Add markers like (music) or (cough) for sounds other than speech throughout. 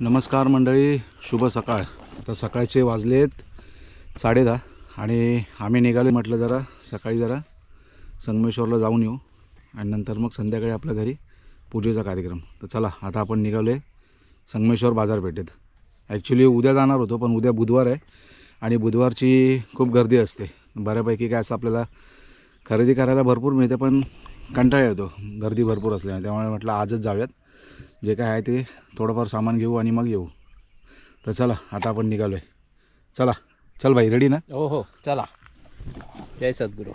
नमस्कार मंडळी शुभ सकाळ. आता सकाळचे वाजलेत साडेदहा आणि आम्ही निघालो म्हटलं जरा सकाळी जरा संगमेश्वरला जाऊन येऊ आणि नंतर मग संध्याकाळी आपल्या घरी पूजेचा कार्यक्रम. तर चला आता आपण निघालो आहे संगमेश्वर बाजारपेठेत. ॲक्च्युली उद्या जाणार होतो पण उद्या बुधवार आहे आणि बुधवारची खूप गर्दी असते. बऱ्यापैकी काय असं आपल्याला खरेदी करायला भरपूर मिळते पण कंटाळा येतो. गर्दी भरपूर असल्याने त्यामुळे म्हटलं आजच जाऊयात. जे काय आहे ते थोडंफार सामान घेऊ आणि मग येऊ. तर चला आता आपण निघालो आहे चला चल भाई रेडी ना? हो हो चला. जय सद्गुरू.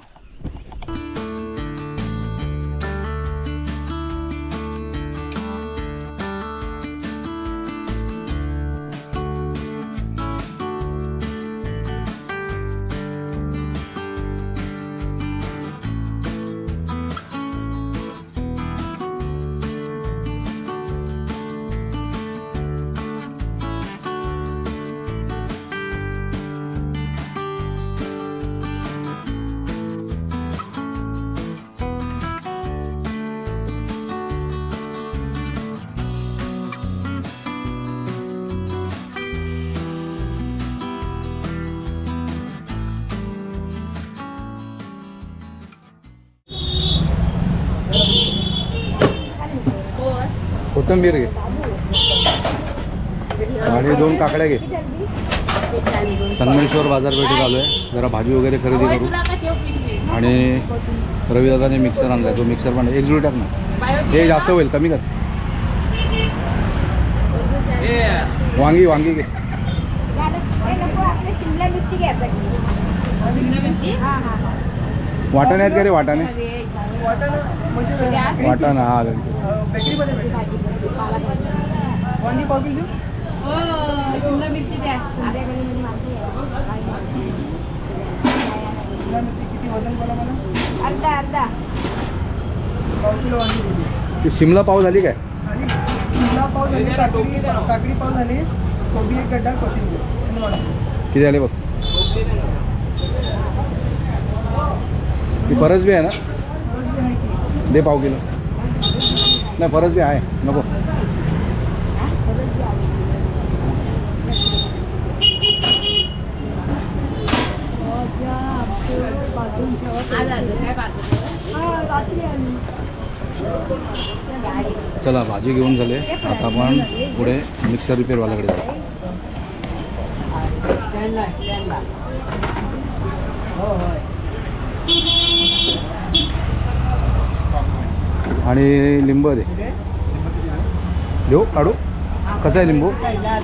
कोथंबीर घे. आणि दोन काकड्या घे. संगमेश्वर बाजारपेठेत आलो आहे जरा भाजी वगैरे खरेदी करू. आणि रविदादाने मिक्सर आणला तो मिक्सर पण एक जुळी टाक ना. हे जास्त होईल कमी कर. वांगी वांगी घे. वाटाणे आहेत का रे वाटाणे? म्हणजे वाटाणा हा भेटेल वांगी पाव किलो देऊ? शिमला मिरची द्या. शिमला मिरची किती वजन बोला मला? अर्धा अर्धा. पाव किलो वांगी शिमला पाव झाली काय? शिमला पाव झाली काकडी काकडी पाव झाली कोबी एक गड्डा कोथिंबीर. किती झाले बघ? ती फरस बी आहे ना दे पाव किलो. नाही फरज बी आहे. नको. चला भाजी घेऊन झाले. आता आपण पुढे मिक्सर रिपेअरवाल्याकडे जाऊ. आणि लिंब दे. देऊ काढू. कसं आहे लिंबू?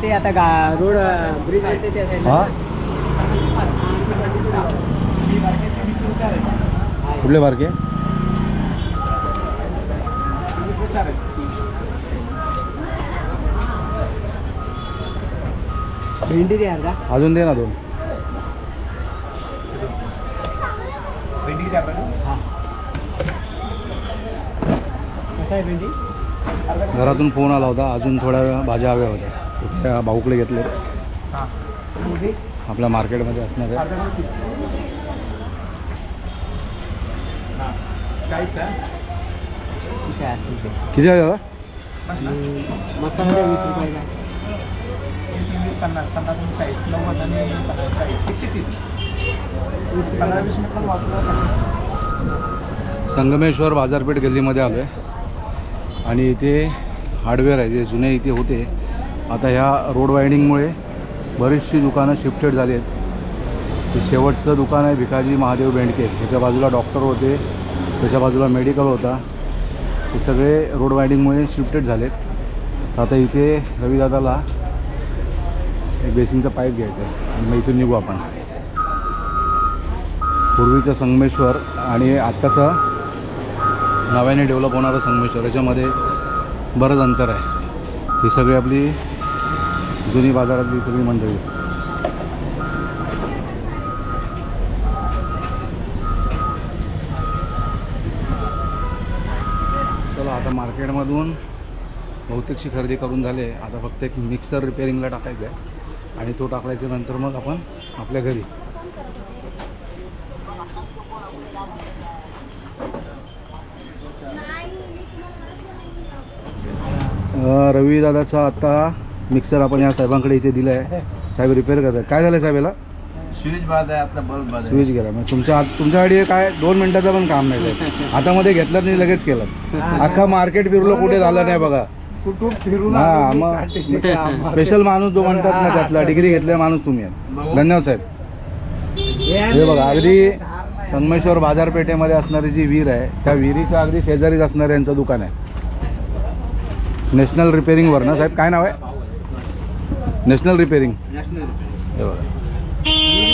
ते आता गा रोड ब्रिज येते त्या side ला. हा? कुठले बारके? भेंडी द्या अजून दे ना दोन. हा कसं आहे भेंडी घरातून फोन आला होता अजून थोड्या भाज्या हव्या होत्या. त्या भाऊकडे घेतले कोबी आपल्या मार्केटमध्ये ते. किती आहे दादा? संगमेश्वर बाजारपेठ गल्लीमध्ये आलो आहे आणि इथे हार्डवेअर आहे जे जुने इथे होते आता ह्या रोड वायडिंगमुळे बरीचशी दुकानं शिफ्टेड झाली आहेत ते शेवटचं दुकान आहे भिकाजी महादेव बेंडके. त्याच्या बाजूला डॉक्टर होते त्याच्या बाजूला मेडिकल होता. ते सगळे रोड वायडिंगमुळे शिफ्टेड झालेत. तर आता इथे रविदादाला एक बेसिनचा पाईप घ्यायचा आहे आणि मग इथून निघू आपण. पूर्वीचं संगमेश्वर आणि आत्ताचं नव्याने डेव्हलप होणारं संगमेश्वर याच्यामध्ये बरंच अंतर आहे. ही सगळी आपली जुनी बाजारातली सगळी मंडळी. चला आता मार्केटमधून बहुतेकशी खरेदी करून झाले. आता फक्त एक मिक्सर रिपेअरिंगला टाकायचं आहे. आणि तो टाकायच्या नंतर मग आपण आपल्या घरी रवी दादाचा आता मिक्सर आपण या साहेबांकडे इथे दिलं आहे साहेब रिपेअर करतात. काय झालं साहेब याला? स्विच बाद आहे आपला बल्ब बाद आहे. स्विच गेला. मग तुमच्या हात तुमच्याकडे काय? दोन मिनिटाचं पण काम नाही साहेब. हातामध्ये घेतलं आणि लगेच केलं. अख्खा मार्केट फिरलो कुठे झालं नाही बघा. कुठून फिरून हा आलो मी? मग काटेचे काम. स्पेशल माणूस जो म्हणतात ना त्यातला डिग्री घेतलेला माणूस तुम्ही धन्यवाद साहेब. हे बघा अगदी संगमेश्वर बाजारपेठेमध्ये असणारी जी विहीर आहे त्या विहिरीच्या अगदी शेजारीच असणारं यांचं दुकान आहे. नॅशनल रिपेअरिंगवर ना साहेब काय नाव आहे? नॅशनल रिपेअरिंग हे बघा.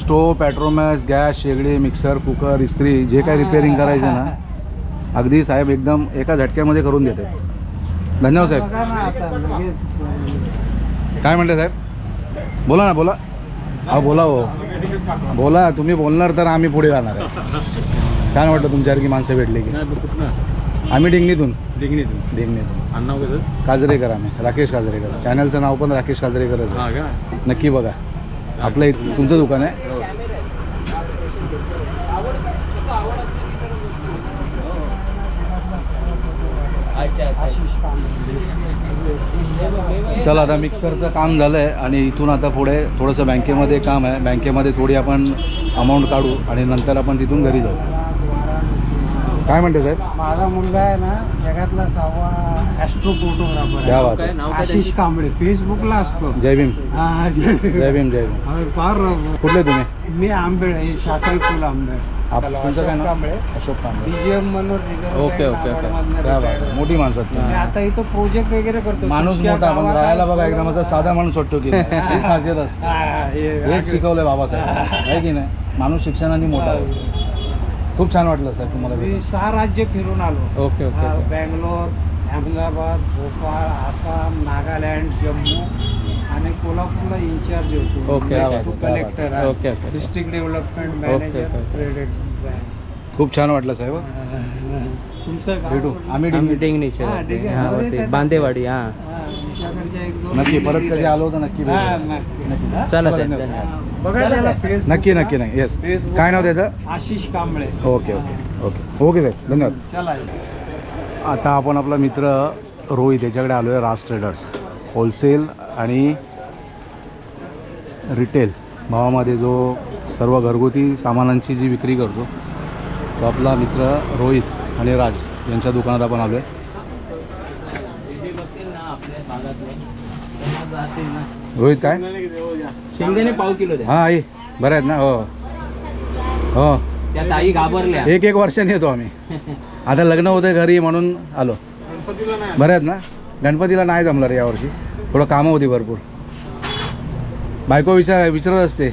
स्टोव पॅट्रोमॅस गॅस शेगडी मिक्सर कुकर इस्त्री जे काय रिपेअरिंग करायचे ना (laughs) अगदी साहेब एकदम एका झटक्यामध्ये करून देते धन्यवाद साहेब. काय म्हणते साहेब? बोला ना बोला. हा बोला हो. बोला तुम्ही बोलणार तर आम्ही पुढे जाणार आहे. छान वाटलं तुमच्यासारखी माणसं भेटली की. आम्ही डिंगणीतून. डिंगणीतून. कसं काजरेकर आम्ही. राकेश काजरेकर. चॅनलचं नाव पण राकेश काजरेकरच आहे. का? नक्की बघा. आपलं इथं तुमचं दुकान आहे. कांबळे. चला आता मिक्सरचं काम झालं आहे आणि इथून आता पुढे थोडंसं बँकेमध्ये काम आहे. बँकेमध्ये थोडी आपण अमाऊंट काढू आणि नंतर आपण तिथून घरी जाऊ. काय म्हणते साहेब? माझा मुलगा आहे ना जगातला सहावा ॲस्ट्रो फोटोग्राफर आहे. आहे आशिष कांबळे फेसबुकला असतो. जय भीम. हा, जय भीम. जय भीम जय भीम. अरे, फार कुठले तुम्ही? मी आंबेड हे शासकीय फुल आंबेड. आप- तुमचं काय नाव? कांबळे. अशोक कांबळे. म्हणून ओके ओके ओके. नागालँडमधनं क्या बात retired आहे. आहे. मोठी माणसं. आहेत मी तुम्ही. आता इथं प्रोजेक्ट वगैरे करतो. माणूस तुमच्या मोठा पण गावात राहायला बघा आहे. एकदम असं साधा माणूस वाटतो की नाही. (laughs) हेच खासियत असते. हा, हे- हेच शिकवलंय बाबासाहेब. आहे की नाही? माणूस शिक्षणाने मोठा आहे. खूप छान वाटलं सर तुम्हाला मी भेटून. सहा राज्य फिरून आलो ओके ओके हा, ओके. बँगलोर अहमदाबाद भोपाळ आसाम नागालँड जम्मू आणि कोल्हापूरला इन्चार्ज होतो ओके, कलेक्टर आहे. Okay, okay. District development okay, manager okay. Credit bank खूप छान वाटलं साहेब (laughs) तुमचं गाव? भेटू आम्ही आम्ही डिंग- टेंगणीचे हा, राहते. ठीक आहे. हा, बरेच वरती. आहेत. बांदेवाडी हा हा, नक्की परत कधी आलो तर नक्की भेटू. नक्की. नक्की. चला चला, साहेब धन्यवाद. धन्यवाद. बघा त्याला Facebook नक्की नक्की नाही येस Facebook काय नाव त्याचं? Ashish Kamble. Okay okay. Okay. Okay साहेब धन्यवाद. चला. आता आपण आपला मित्र रोहित याच्याकडे आलो आहे राज ट्रेडर्स होलसेल आणि रिटेल भावामध्ये जो सर्व घरगुती सामानांची जी विक्री करतो तो आपला मित्र रोहित आणि राज यांच्या दुकानात आपण आलो आहे रोहित काय? शेंगदाणे पाव किलो द्या. हां आई बरं आहेत ना हो. हो. त्या ताई घाबरल्या. एक एक वर्षाने येतो आम्ही. आता लग्न होतं घरी म्हणून आलो. बरं आहेत ना? गणपतीला नाही जमलं रे यावर्षी. थोडं कामं होती भरपूर. बायको विचार विचारत असते.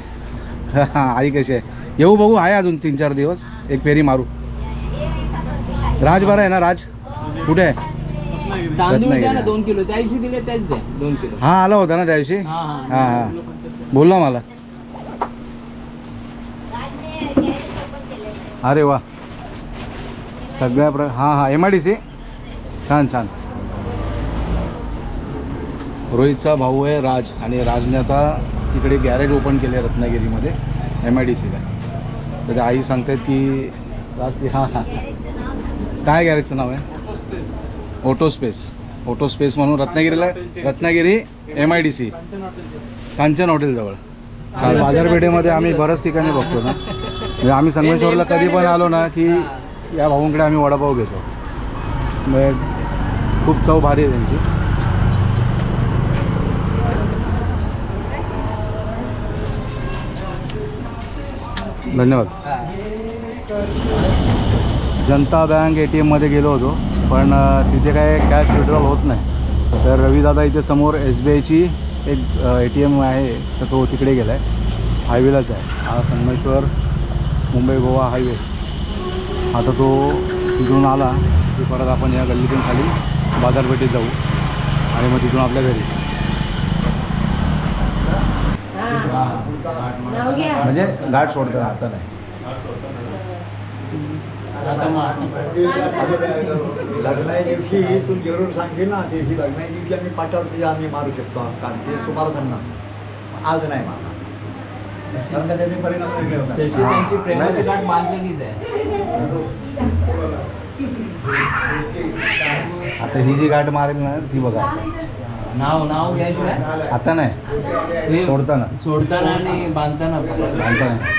हां आई कशी आहे? येऊ बघू आहे अजून तीन चार दिवस. एक फेरी मारू. राज बरं आहे ना राज? कुठे आहे? तांदूळ द्या ना रत्नागिरी. दोन किलो. त्या दिवशी दिले त्याच द्या दोन किलो. हां आला होता ना त्या दिवशी? हा हां. हा हां. बोल ना मला. अरे वा. सगळ्या प्र हां हां. एम आय डी सी छान छान. रोहितचा भाऊ आहे राज आणि राजने आता तिकडे गॅरेज ओपन केले रत्नागिरीमध्ये एम आय डी सीला तर आई सांगतायत की राज हां हां. काय गॅरेजचं नाव आहे? ऑटो स्पेस ऑटो स्पेस म्हणून रत्नागिरीला Ratnagiri M I D C Kanchan हॉटेलजवळ. बाजारपेठेमध्ये आम्ही बऱ्याच ठिकाणी बघतो ना. म्हणजे आम्ही संगमेश्वरला कधी पण आलो ना की या भाऊंकडे आम्ही वडापाव घेतो. म्हणजे खूप चव भारी आहे त्यांची. धन्यवाद. जनता बँक ए टी एममध्ये गेलो होतो पण तिथे काय कॅश विड्रॉल होत नाही. तर रविदादा इथे समोर एस बी आयची एक ए टी एम आहे तर तो तिकडे गेला आहे हायवेलाच आहे. हा संगमेश्वर मुंबई गोवा हायवे. आता तो तिथून आला की परत आपण या गल्लीतून खाली बाजारपेठेत जाऊ आणि मग तिथून आपल्या घरी. म्हणजे गाठ सोडतं आता नाही. लग्नाच्या दिवशी तू जरूर सांगशील ना दिवशी लग्नाच्या दिवशी आम्ही पाठावरती आम्ही मारू शकतो. कारण ते तुम्हाला सांगणार. आज नाही मारणार. कारण का त्याचे परिणाम वेगळे तशी होतात. त्यांची प्रेमाची गाठ बांधलेलीच आहे. आता ही जी गाठ मारेल ना ती बघा. नाव नाव घ्यायचं आहे? आता नाही. सोडताना. सोडताना आणि बांधताना. बांधताना.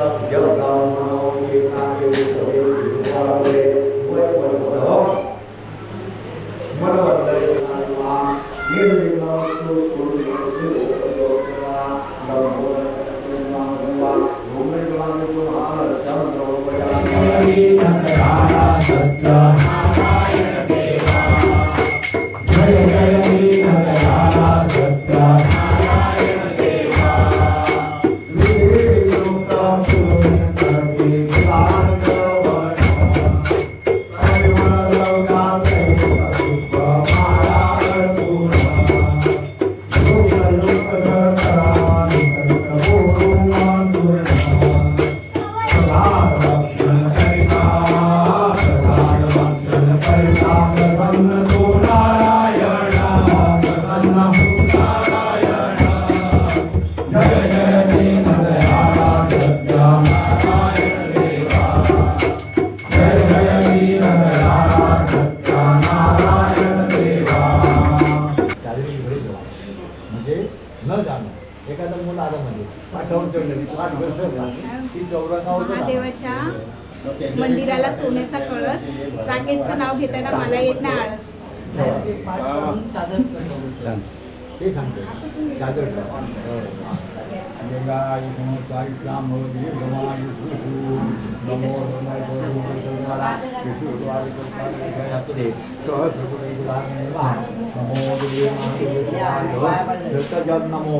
मंदिराला सोन्याचा कळस राकेशचं नाव घेताना मला येत नाही आळस. नमो नमस्कार नमो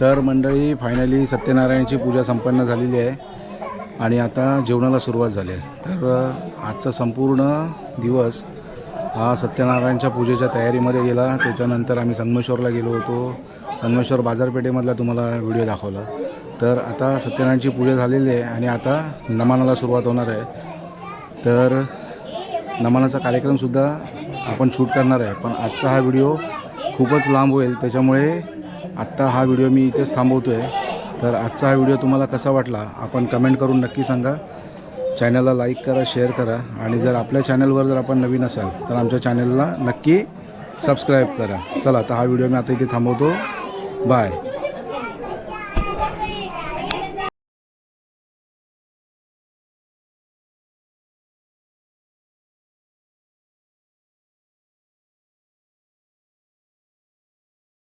तर मंडळी फायनली सत्यनारायणची पूजा संपन्न झालेली आहे आणि आता जेवणाला सुरुवात झाली आहे. तर आजचा संपूर्ण दिवस हा सत्यनारायणच्या पूजेच्या तयारीमध्ये गेला. त्याच्यानंतर आम्ही संगमेश्वरला गेलो होतो. संगमेश्वर बाजारपेठेमधला तुम्हाला व्हिडिओ दाखवला. तर आता सत्यनारायणची पूजा झालेली आहे आणि आता नमानाला सुरुवात होणार आहे. तर नमनाचा कार्यक्रमसुद्धा आपण शूट करणार आहे. पण आजचा हा व्हिडिओ खूपच लांब होईल. त्याच्यामुळे आत्ता हा व्हिडिओ मी इथेच थांबवतो आहे तर आजचा हा व्हिडिओ तुम्हाला कसा वाटला? आपण कमेंट करून नक्की सांगा. चॅनलला लाईक करा शेअर करा. आणि जर आपल्या चॅनलवर जर आपण नवीन असाल तर आमच्या चॅनलला नक्की सबस्क्राईब करा. चला आता हा व्हिडिओ मी आता इथे थांबवतो. बाय